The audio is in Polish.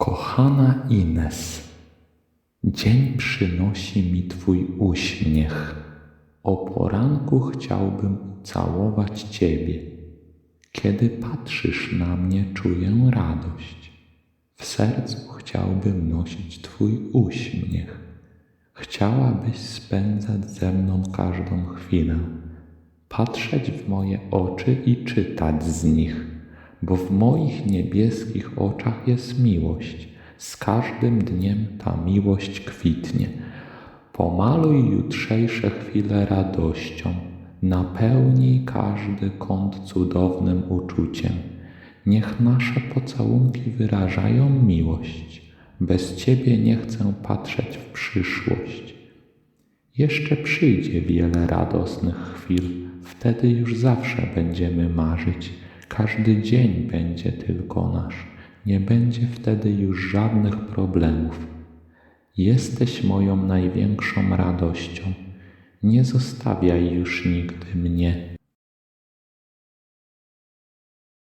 Kochana Ines, dzień przynosi mi Twój uśmiech. O poranku chciałbym ucałować Ciebie. Kiedy patrzysz na mnie, czuję radość. W sercu chciałbym nosić Twój uśmiech. Chciałabyś spędzać ze mną każdą chwilę, patrzeć w moje oczy i czytać z nich, bo w moich niebieskich oczach jest miłość. Z każdym dniem ta miłość kwitnie. Pomaluj jutrzejsze chwile radością, napełnij każdy kąt cudownym uczuciem. Niech nasze pocałunki wyrażają miłość. Bez Ciebie nie chcę patrzeć w przyszłość. Jeszcze przyjdzie wiele radosnych chwil, wtedy już zawsze będziemy marzyć. Każdy dzień będzie tylko nasz, nie będzie wtedy już żadnych problemów. Jesteś moją największą radością. Nie zostawiaj już nigdy mnie.